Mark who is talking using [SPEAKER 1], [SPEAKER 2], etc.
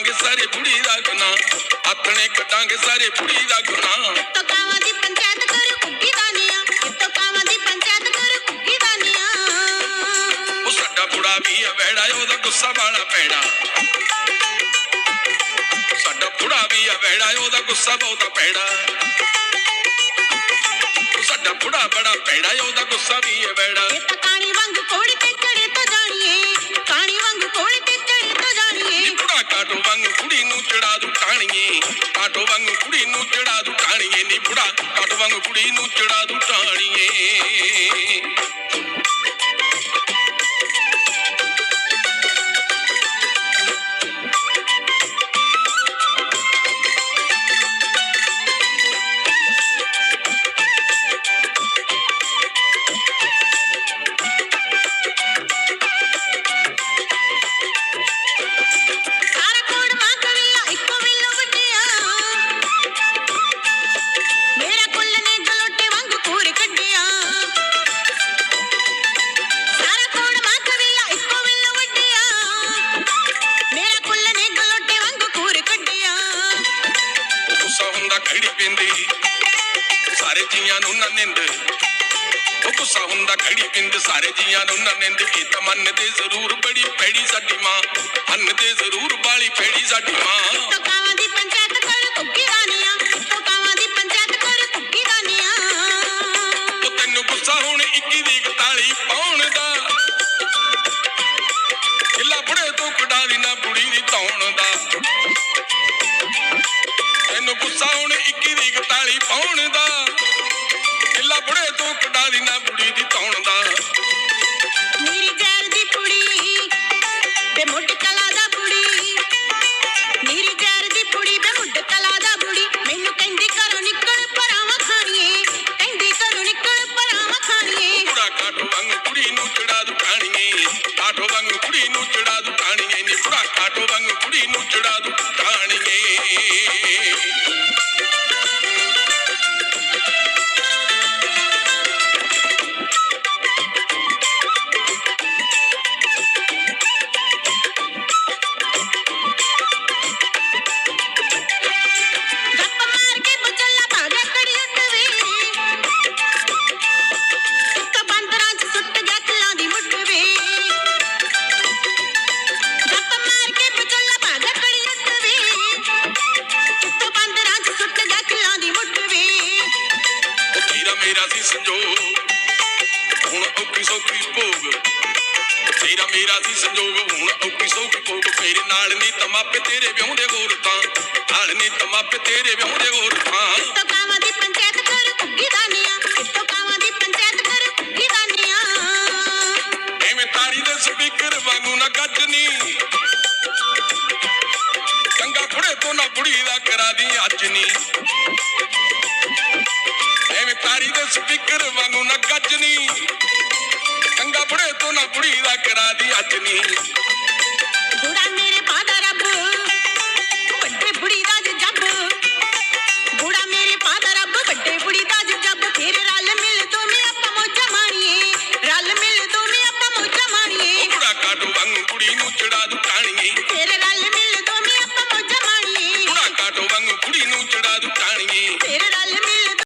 [SPEAKER 1] ਕੱਢਾਂਗੇ ਸਾਰੇ ਬੁੜੀ ਦਾ ਗੁਨਾਹ ਹੱਥਣੇ ਕੱਢਾਂਗੇ ਸਾਰੇ ਬੁੜੀ ਦਾ ਗੁਨਾਹ
[SPEAKER 2] ਕਿੱਤੋਂ ਕਾਵਾਂ ਦੀ ਪੰਚਾਇਤ ਕਰੂ ਕੁੱਗੀ ਦਾਨੀਆਂ ਕਿੱਤੋਂ ਕਾਵਾਂ ਦੀ ਪੰਚਾਇਤ ਕਰੂ ਕੁੱਗੀ ਦਾਨੀਆਂ
[SPEAKER 1] ਉਹ ਸਾਡਾ ਬੁੜਾ ਵੀ ਆ ਵੈੜਾ ਉਹਦਾ ਗੁੱਸਾ ਪੈਣਾ। ਸਾਡਾ ਬੁੜਾ ਵੀ ਆ ਵੈੜਾ ਉਹਦਾ ਗੁੱਸਾ ਬਹੁਤਾ ਪੈਣਾ। ਸਾਡਾ ਬੁੜਾ ਬੜਾ ਪੈੜਾ ਉਹਦਾ ਗੁੱਸਾ ਵੀ ਆ ਵੈੜਾ।
[SPEAKER 2] ਇਹ ਤਾਂ ਕਾਣੀ ਵਾਂਗੂ ਕੋੜੀ ਵਾਂਗੂ ਕੁੜੀ
[SPEAKER 1] ਨੂੰ ਚੜਾ ਦੂ ਟਾਣੀਏ ਨੀ
[SPEAKER 2] ਸਾਰੇ
[SPEAKER 1] ਜੀਆਂ ਨੂੰ ਨਾ ਨਿੰਦ। ਉਹ ਗੁੱਸਾ ਹੁੰਦਾ ਖੜੀ ਪਿੰਦ ਸਾਰੇ ਜੀਆਂ ਨੂੰ ਨਾ ਨਿੰਦ। ਇਹ ਤਾਂ ਮੰਨਦੇ ਜ਼ਰੂਰ ਬੜੀ ਪੈੜੀ ਸਾਡੀ ਮਾਂ। ਮੰਨਦੇ ਜ਼ਰੂਰ ਬਾਲੀ ਪੈੜੀ ਸਾਡੀ ਮਾਂ।
[SPEAKER 2] ਕਿੱਤੋਂ ਕਾਵਾਂ ਦੀ ਪੰਚਾਇਤ ਕਰ ਕੁੱਗੀ ਦਾਨੀਆਂ ਕਿੱਤੋਂ ਕਾਵਾਂ ਦੀ ਪੰਚਾਇਤ ਕਰ ਕੁੱਗੀ ਦਾਨੀਆਂ
[SPEAKER 1] ਉਹ ਤੈਨੂੰ ਗੁੱਸਾ ਹੁਣ 21 ਦੀ 41 ਪਾਉਣ ਦਾ। ਕਿੱਲਾ ਬੁੜੇ ਤੋਂ ਕਢਾ ਦੀ ਨਾ ਬੁੜੀ ਦੀ ਧੌਣ ਦਾ। ਤੈਨੂੰ ਗੁੱਸਾ ਹੁਣ 21 ਦੀ 41 ਪਾਉਣ ਦਾ। ਕਢਾ ਦੀ ਨਾ ਬੁੜੀ ਦੀ ਧੌਣ ਦਾ। ਸੀ ਸੰਜੋਗ ਹੁਣ ਔਖੀ ਸੌਖੀ ਭੋਗ। ਤੇਰਾ ਮੇਰਾ ਸੀ ਸੰਜੋਗ। ਹੁਣ ਔਖੀ ਸੌਖੀ ਭੋਗ। ਤੇਰੇ ਨਾਲ ਨਹੀਂ ਤਮਾਪੇ ਤੇਰੇ ਵਿਆਹੁੰਦੇ ਹੋਰ ਤਾਂ ਨਾਲ ਨਹੀਂ ਤਮਾਪੇ ਤੇਰੇ ਵਿਆਹੁੰਦੇ ਹੋਰ ਥਾਂ।
[SPEAKER 2] ਕਿੱਤੋਂ ਕਾਵਾਂ ਦੀ ਪੰਚਾਇਤ ਕਰ ਕੁੱਗੀ ਦਾਨੀਆਂ? ਕਿੱਤੋਂ ਕਾਵਾਂ ਦੀ ਪੰਚਾਇਤ ਕਰ ਕੁੱਗੀ ਦਾਨੀਆਂ?
[SPEAKER 1] ਐਵੇਂ ਤਾਰੀ ਦੇ ਸਪੀਕਰ ਵਾਂਗੂ ਨਾ ਗੱਜਨੀ। ਚੰਗਾ ਬੁੜੇ ਤੋਂ ਨਾ ਬੁੜੀ ਦਾ ਕਰਾ ਦੀ ਅੱਜ ਨੀ muito lado pra ninguém.